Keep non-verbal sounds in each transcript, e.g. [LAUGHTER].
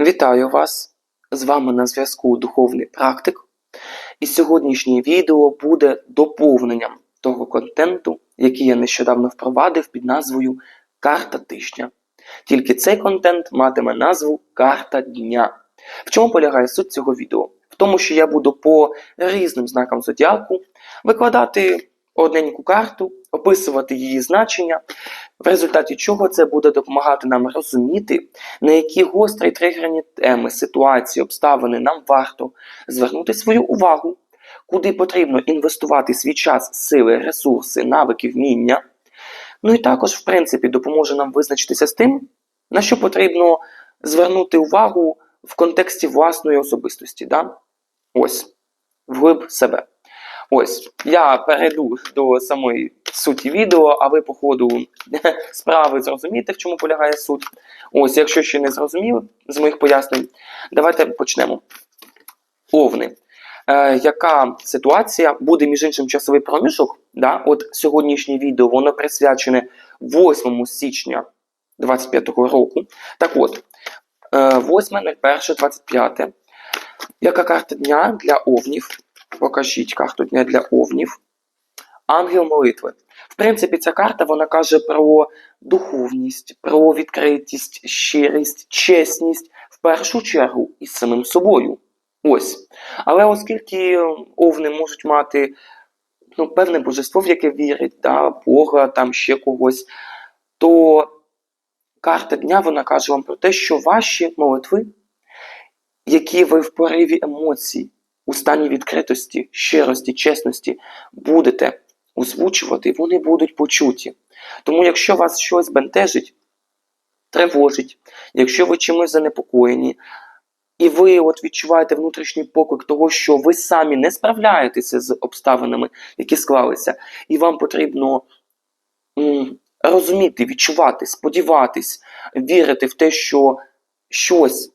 Вітаю вас! З вами на зв'язку Духовний Практик. І сьогоднішнє відео буде доповненням того контенту, який я нещодавно впровадив під назвою Карта тижня. Тільки цей контент матиме назву Карта дня. В чому полягає суть цього відео? В тому, що я буду по різним знакам зодіаку викладати одненьку карту, описувати її значення, в результаті чого це буде допомагати нам розуміти, на які гострі тригерні теми, ситуації, обставини нам варто звернути свою увагу, куди потрібно інвестувати свій час, сили, ресурси, навики, вміння. Ну і також, в принципі, допоможе нам визначитися з тим, на що потрібно звернути увагу в контексті власної особистості. Да? Ось, вглиб себе. Ось, я перейду до самої суті відео, а ви, по ходу [LAUGHS] справи зрозумієте, в чому полягає суть. Ось, якщо ще не зрозуміли з моїх пояснень, давайте почнемо. Овни. Е, яка ситуація буде між іншим часовий проміжок? Да? От сьогоднішнє відео воно присвячене 8 січня 25-го року. Так от, е, 8.01.25. Яка карта дня для овнів? Покажіть карту дня для овнів. Ангел молитви. В принципі, ця карта вона каже про духовність, про відкритість, щирість, чесність в першу чергу із самим собою. Ось. Але оскільки овни можуть мати ну, певне божество, в яке вірять, да, Бога, там ще когось, то карта дня вона каже вам про те, що ваші молитви, які ви в пориві емоцій, у стані відкритості, щирості, чесності будете озвучувати, вони будуть почуті. Тому, якщо вас щось бентежить, тривожить, якщо ви чимось занепокоєні, і ви от відчуваєте внутрішній поклик того, що ви самі не справляєтеся з обставинами, які склалися, і вам потрібно розуміти, відчувати, сподіватись, вірити в те, що щось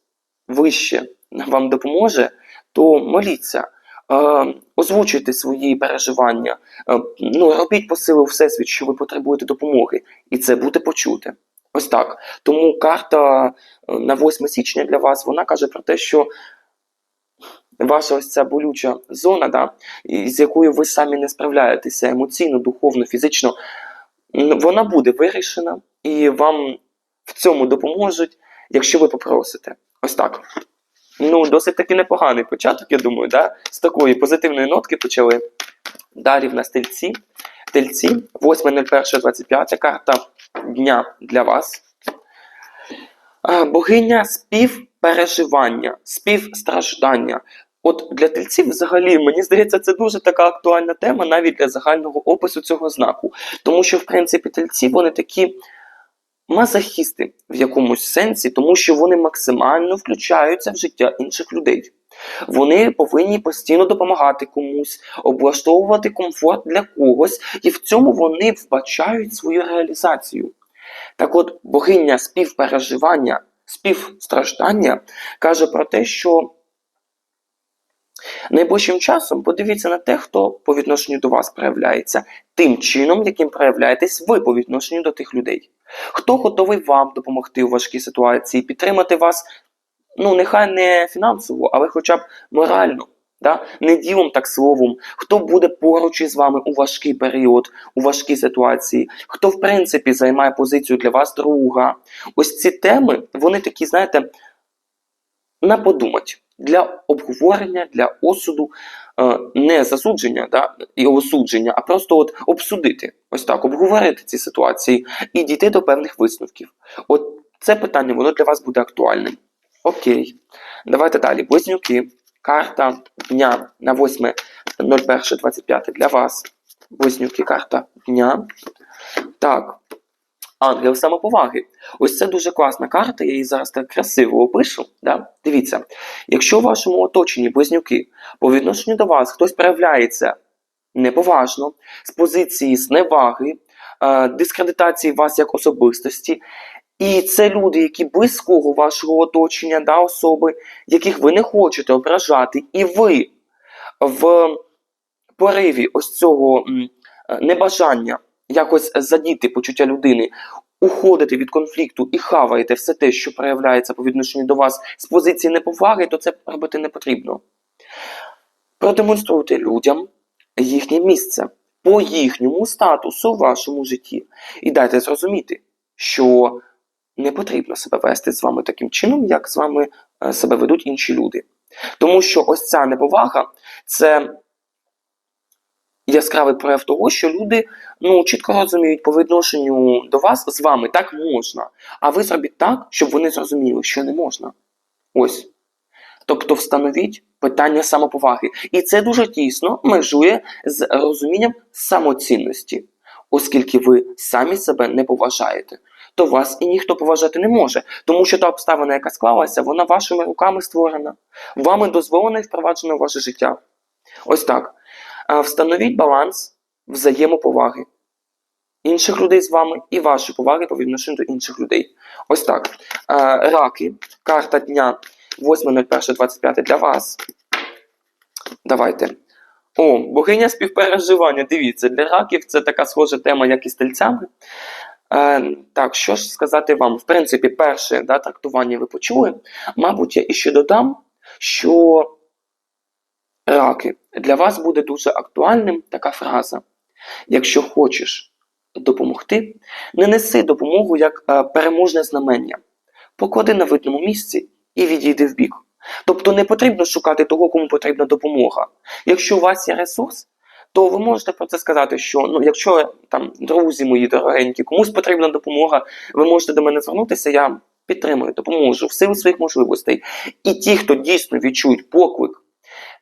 вище вам допоможе, то моліться. Е, озвучуйте свої переживання, е, ну, робіть посили у всесвіт, що ви потребуєте допомоги, і це буде почуте. Ось так. Тому карта е, на 8 січня для вас вона каже про те, що ваша ось ця болюча зона, да, з якою ви самі не справляєтеся емоційно, духовно, фізично, вона буде вирішена, і вам в цьому допоможуть, якщо ви попросите. Ось так. Ну, досить таки непоганий початок, я думаю, да? з такої позитивної нотки почали. Далі в нас тельці. Тельці, 8.01.25, карта дня для вас. Богиня співпереживання, співстраждання. От для тельців, взагалі, мені здається, це дуже така актуальна тема навіть для загального опису цього знаку. Тому що, в принципі, тельці вони такі мазохісти в якомусь сенсі, тому що вони максимально включаються в життя інших людей. Вони повинні постійно допомагати комусь, облаштовувати комфорт для когось, і в цьому вони вбачають свою реалізацію. Так от, богиня співпереживання, співстраждання каже про те, що найближчим часом подивіться на те, хто по відношенню до вас проявляється, тим чином, яким проявляєтесь ви по відношенню до тих людей. Хто готовий вам допомогти у важкій ситуації, підтримати вас, ну нехай не фінансово, але хоча б морально, да? не ділом, так словом, хто буде поруч із вами у важкий період, у важкій ситуації, хто в принципі займає позицію для вас друга. Ось ці теми, вони такі, знаєте, на подумать. Для обговорення, для осуду, не засудження да, і осудження, а просто от обсудити, ось так, обговорити ці ситуації і дійти до певних висновків. От це питання воно для вас буде актуальним. Окей. Давайте далі. Близнюки. Карта дня на 8.01.25 для вас. Близнюки, карта дня. Так. Ангел самоповаги. Ось це дуже класна карта, я її зараз так красиво опишу. Да? Дивіться, якщо в вашому оточенні близнюки по відношенню до вас хтось проявляється неповажно, з позиції зневаги, е, дискредитації вас як особистості, і це люди, які близького вашого оточення, да, особи, яких ви не хочете ображати, і ви в пориві ось цього е, небажання якось задіти почуття людини уходите від конфлікту і хаваєте все те, що проявляється по відношенню до вас з позиції неповаги, то це робити не потрібно. Продемонструйте людям їхнє місце по їхньому статусу в вашому житті. І дайте зрозуміти, що не потрібно себе вести з вами таким чином, як з вами е, себе ведуть інші люди. Тому що ось ця неповага це яскравий прояв того, що люди ну, чітко розуміють по відношенню до вас з вами так можна. А ви зробіть так, щоб вони зрозуміли, що не можна. Ось. Тобто встановіть питання самоповаги. І це дуже тісно межує з розумінням самоцінності, оскільки ви самі себе не поважаєте. То вас і ніхто поважати не може, тому що та обставина, яка склалася, вона вашими руками створена, вами дозволена і впроваджена в ваше життя. Ось так. Встановіть баланс взаємоповаги інших людей з вами і вашої поваги по відношенню до інших людей. Ось так. Раки. Карта дня 8.01.25 для вас. Давайте. О, богиня співпереживання. Дивіться, для раків це така схожа тема, як і з. Е, так, що ж сказати вам? В принципі, перше да, трактування ви почули. Мабуть, я іще додам, що раки, для вас буде дуже актуальним така фраза. Якщо хочеш допомогти, не неси допомогу як е, переможне знамення. Поклади на видному місці і відійди в бік. Тобто не потрібно шукати того, кому потрібна допомога. Якщо у вас є ресурс, то ви можете про це сказати, що ну, якщо там друзі мої дорогенькі, комусь потрібна допомога, ви можете до мене звернутися, я підтримую, допоможу в силу своїх можливостей. І ті, хто дійсно відчують поклик,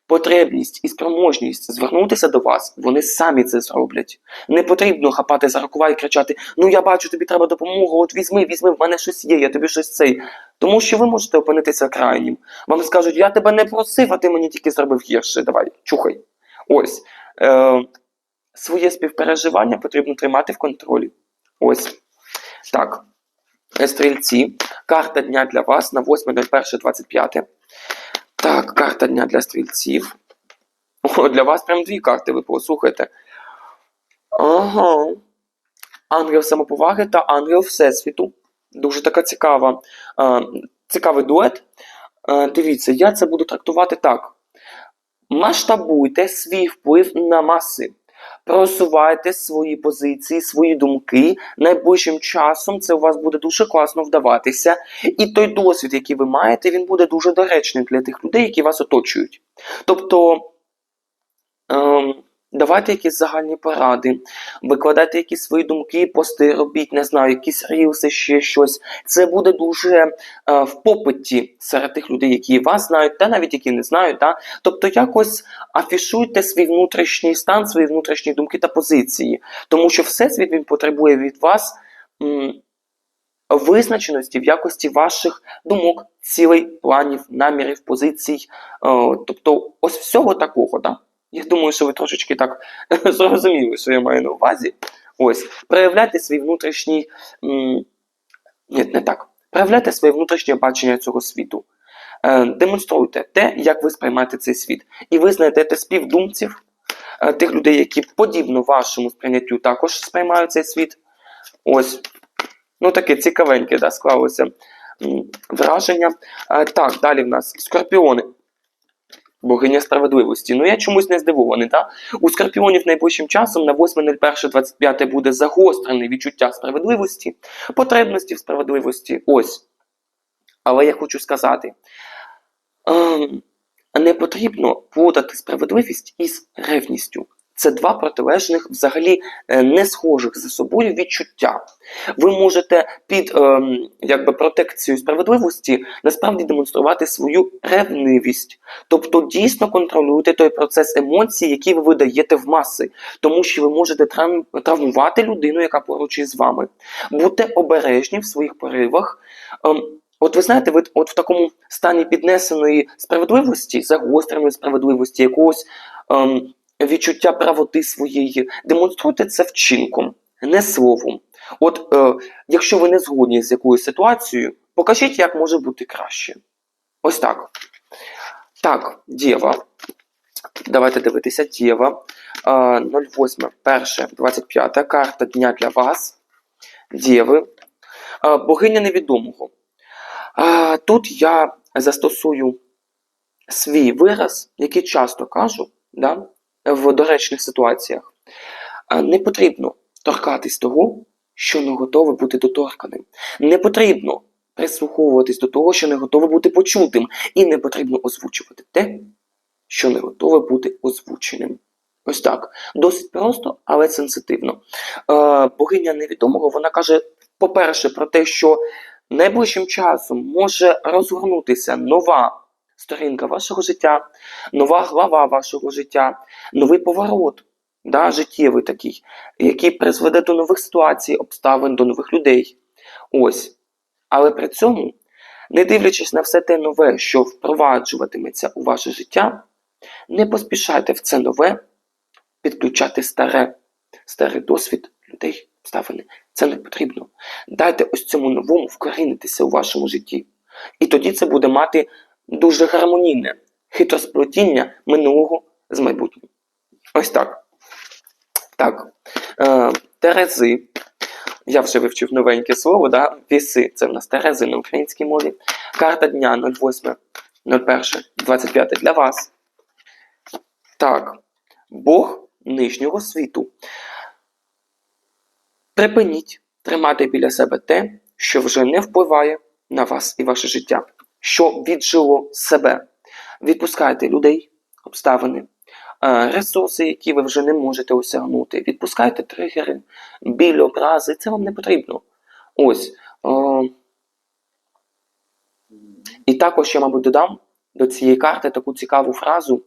потребність і спроможність звернутися до вас, вони самі це зроблять. Не потрібно хапати за рукава і кричати: Ну я бачу, тобі треба допомога, от візьми, візьми, в мене щось є, я тобі щось цей. Тому що ви можете опинитися крайнім. Вам скажуть, я тебе не просив, а ти мені тільки зробив гірше. Давай, чухай. Ось. Е, Своє співпереживання потрібно тримати в контролі. Ось. Так. Стрільці. Карта дня для вас на 8.01.25. Так, карта дня для стрільців. О, для вас прям дві карти, ви послухайте. Ага. Ангел самоповаги та ангел Всесвіту. Дуже така цікава, е, цікавий дует. Е, дивіться, я це буду трактувати так. Масштабуйте свій вплив на маси. Просувайте свої позиції, свої думки. Найближчим часом це у вас буде дуже класно вдаватися. І той досвід, який ви маєте, він буде дуже доречним для тих людей, які вас оточують. Тобто. Ем, Давайте якісь загальні поради, викладайте якісь свої думки, пости робіть, не знаю, якісь рілси, ще щось. Це буде дуже е, в попиті серед тих людей, які вас знають, та навіть які не знають. Та? Тобто якось афішуйте свій внутрішній стан, свої внутрішні думки та позиції. Тому що всесвіт він потребує від вас м, визначеності в якості ваших думок, цілей, планів, намірів, позицій. Е, тобто, ось всього такого. Да? Я думаю, що ви трошечки так [LAUGHS] зрозуміли, що я маю на увазі. Ось, проявляйте свій внутрішній. Ні, не так. Проявляйте своє внутрішнє бачення цього світу. Е, демонструйте те, як ви сприймаєте цей світ. І ви знайдете співдумців, е, тих людей, які подібно вашому сприйняттю також сприймають цей світ. Ось. Ну, таке цікавеньке, да, склалося враження. Е, так, далі в нас скорпіони. Богиня справедливості. Ну я чомусь не здивований. Та? У скорпіонів найближчим часом на 8.01.25 буде загострене відчуття справедливості, потребності в справедливості. Ось. Але я хочу сказати: ем, не потрібно плутати справедливість із ревністю. Це два протилежних, взагалі е, не схожих за собою відчуття. Ви можете під ем, якби протекцією справедливості насправді демонструвати свою ревнивість, тобто дійсно контролюєте той процес емоцій, який ви видаєте в маси, тому що ви можете травмувати людину, яка поруч із вами. Будьте обережні в своїх поривах. Ем, От ви знаєте, ви от в такому стані піднесеної справедливості, загостреної справедливості, якогось. Ем, відчуття правоти своєї, демонструйте це вчинком, не словом. От е, якщо ви не згодні з якоюсь ситуацією, покажіть, як може бути краще. Ось так. Так, Дєва. Давайте дивитися Дєва. 08, 1, 25 карта дня для вас. Дєви. Е, Богиня невідомого. Е, Тут я застосую свій вираз, який часто кажу да, в доречних ситуаціях. Е, Не потрібно торкатись того, що не готове бути доторканим. Не потрібно прислуховуватись до того, що не готове бути почутим. І не потрібно озвучувати те, що не готове бути озвученим. Ось так. Досить просто, але сенситивно. Е, богиня невідомого вона каже, по-перше, про те, що найближчим часом може розгорнутися нова сторінка вашого життя, нова глава вашого життя, новий поворот, да, життєвий такий, який призведе до нових ситуацій, обставин, до нових людей. Ось. Але при цьому, не дивлячись на все те нове, що впроваджуватиметься у ваше життя, не поспішайте в це нове підключати старе, старий досвід людей, обставини. Це не потрібно. Дайте ось цьому новому вкорінитися у вашому житті. І тоді це буде мати дуже гармонійне хитросплетіння минулого з майбутнім. Ось так. Так. Е, Терези. Я вже вивчив новеньке слово, да? віси. Це в нас Терези на українській мові. Карта дня 08, 01, 25 для вас. Так. Бог нижнього світу. Припиніть тримати біля себе те, що вже не впливає на вас і ваше життя, що віджило себе. Відпускайте людей, обставини, е, ресурси, які ви вже не можете осягнути. Відпускайте тригери, біль, образи, це вам не потрібно. Ось. Е, і також я, мабуть, додам до цієї карти таку цікаву фразу: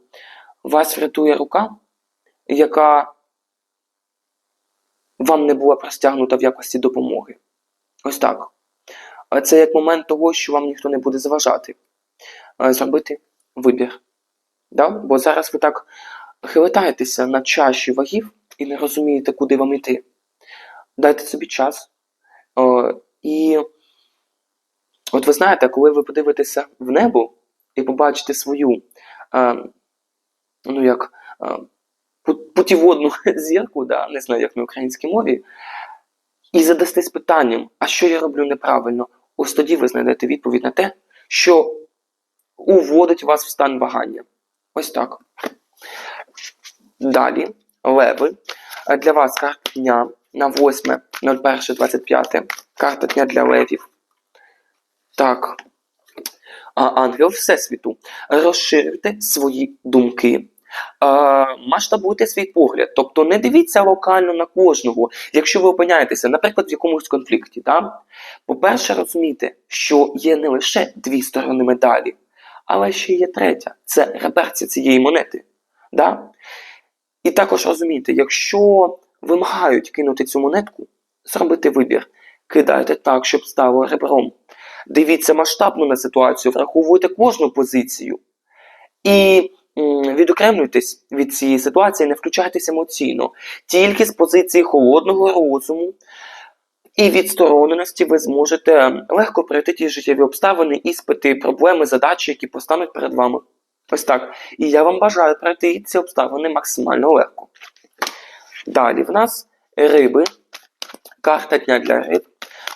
вас врятує рука, яка вам не була простягнута в якості допомоги. Ось так. Це як момент того, що вам ніхто не буде заважати. Зробити вибір. Да? Бо зараз ви так хилитаєтеся на чаші вагів і не розумієте, куди вам йти. Дайте собі час. І от ви знаєте, коли ви подивитеся в небо і побачите свою, ну як, путіводну [LAUGHS] зірку, да, не знаю, як на українській мові, і задастесь питанням, а що я роблю неправильно, ось тоді ви знайдете відповідь на те, що уводить вас в стан вагання. Ось так. Далі, леви. Для вас карта дня на 8.01.25. Карта дня для левів. Так. А, Ангел Всесвіту. Розширюйте свої думки. Масштабуйте свій погляд, тобто не дивіться локально на кожного. Якщо ви опиняєтеся, наприклад, в якомусь конфлікті, да? по-перше, розумійте, що є не лише дві сторони медалі, але ще є третя це реперція цієї монети. Да? І також розумійте, якщо вимагають кинути цю монетку, зробити вибір. Кидайте так, щоб стало ребром. Дивіться масштабно на ситуацію, враховуйте кожну позицію. І відокремлюйтесь від цієї ситуації, не включайтесь емоційно. Тільки з позиції холодного розуму і відстороненості ви зможете легко пройти ті життєві обставини, іспити, проблеми, задачі, які постануть перед вами. Ось так. І я вам бажаю пройти ці обставини максимально легко. Далі в нас риби. Карта дня для риб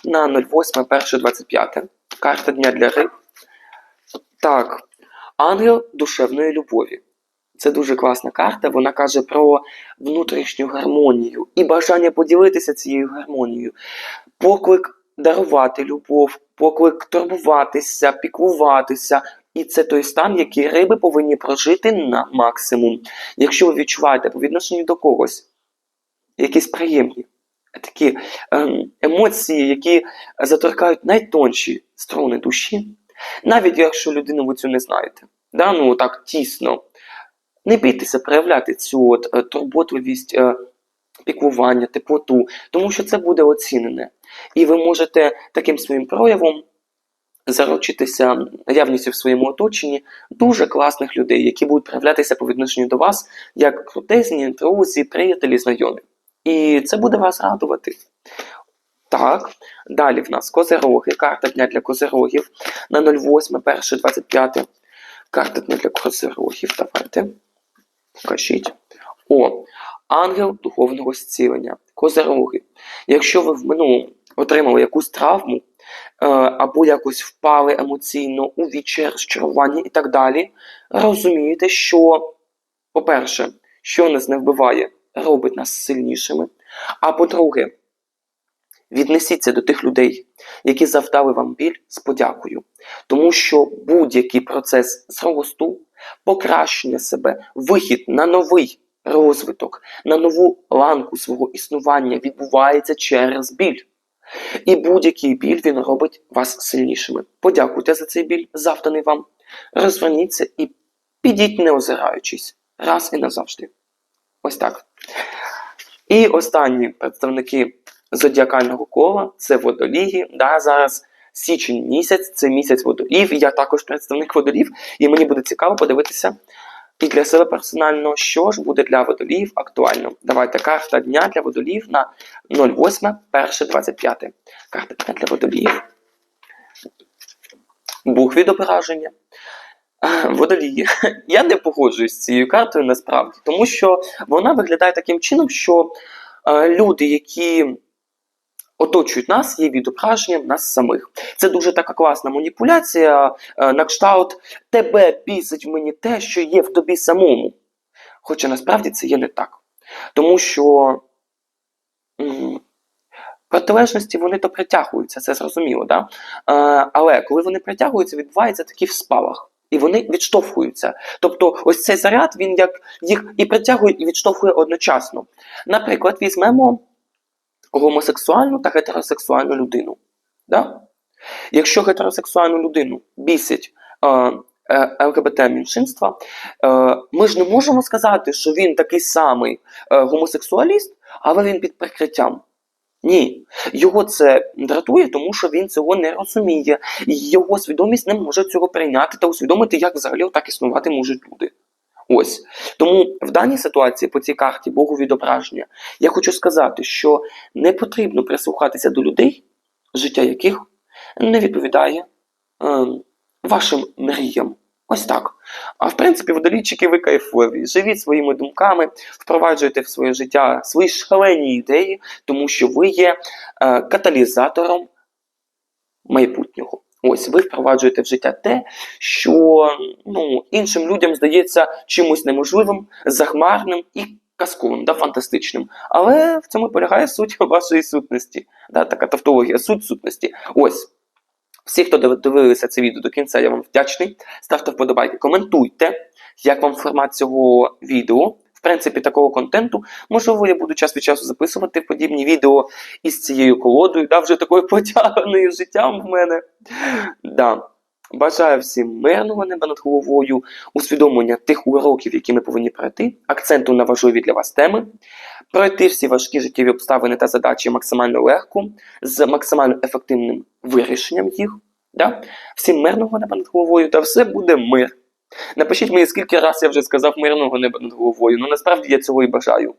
на 08.01.25. Карта дня для риб. Так. Ангел душевної любові. Це дуже класна карта. Вона каже про внутрішню гармонію і бажання поділитися цією гармонією. Поклик дарувати любов, поклик турбуватися, піклуватися. І це той стан, який риби повинні прожити на максимум. Якщо ви відчуваєте по відношенню до когось якісь приємні такі ем, емоції, які заторкають найтонші струни душі, навіть якщо людину ви цю не знаєте, да? ну так тісно, не бійтеся проявляти цю от, е, турботливість, е, піклування, теплоту, тому що це буде оцінене. І ви можете таким своїм проявом заручитися наявністю в своєму оточенні дуже класних людей, які будуть проявлятися по відношенню до вас як крутезні друзі, приятелі, знайомі. І це буде вас радувати. Так, далі в нас козероги, карта дня для козерогів на 08, 1, 25. Карта дня для козерогів. Давайте. Покажіть. О, ангел духовного зцілення. Козероги. Якщо ви в минулому отримали якусь травму, е, або якось впали емоційно у відчай, розчарування і так далі, розумієте, що, по-перше, що нас не вбиває, робить нас сильнішими. А по-друге, віднесіться до тих людей, які завдали вам біль з подякою. Тому що будь-який процес зросту, покращення себе, вихід на новий розвиток, на нову ланку свого існування відбувається через біль. І будь-який біль він робить вас сильнішими. Подякуйте за цей біль, завданий вам. Розверніться і підіть, не озираючись, раз і назавжди. Ось так. І останні представники зодіакального кола це водолії. Да, зараз січень місяць, це місяць водолів. Я також представник водолів, і мені буде цікаво подивитися і для себе персонально, що ж буде для водолів актуально. Давайте карта дня для водолів на 08, 1, 25. Карта дня для водолів. Бух відображення. Водолії. [LAUGHS] Я не погоджуюсь з цією картою насправді, тому що вона виглядає таким чином, що е, люди, які оточують нас, є відображенням нас самих. Це дуже така класна маніпуляція, е, на кшталт тебе бісить в мені те, що є в тобі самому. Хоча насправді це є не так. Тому що протилежності вони то притягуються, це зрозуміло, да? Е, але коли вони притягуються, відбувається такий спалах. І вони відштовхуються. Тобто, ось цей заряд він як їх і притягує, і відштовхує одночасно. Наприклад, візьмемо гомосексуальну та гетеросексуальну людину. Да? Якщо гетеросексуальну людину бісить е, е, ЛГБТ-меншинства, е, ми ж не можемо сказати, що він такий самий е, гомосексуаліст, але він під прикриттям. Ні, його це дратує, тому що він цього не розуміє. Його свідомість не може цього прийняти та усвідомити, як взагалі так існувати можуть люди. Ось тому в даній ситуації по цій карті Богу відображення я хочу сказати, що не потрібно прислухатися до людей, життя яких не відповідає е, вашим мріям. Ось так. А в принципі, водолійчики ви кайфові. Живіть своїми думками, впроваджуйте в своє життя свої шалені ідеї, тому що ви є е, каталізатором майбутнього. Ось ви впроваджуєте в життя те, що ну, іншим людям здається чимось неможливим, захмарним і казковим, да, фантастичним. Але в цьому полягає суть [LAUGHS] вашої сутності. Да, така тавтологія, суть сутності. Ось. Всі, хто див- дивилися це відео до кінця, я вам вдячний. Ставте вподобайки, коментуйте, як вам формат цього відео. В принципі, такого контенту, можливо, я буду час від часу записувати подібні відео із цією колодою, да, вже такою [LAUGHS] потягненою життям в мене. Да. Бажаю всім мирного неба над головою, усвідомлення тих уроків, які ми повинні пройти, акценту на важливі для вас теми, пройти всі важкі життєві обставини та задачі максимально легко, з максимально ефективним вирішенням їх. Да? Всім мирного неба над головою, та все буде мир. Напишіть мені, скільки раз я вже сказав мирного неба над головою. Ну насправді я цього і бажаю.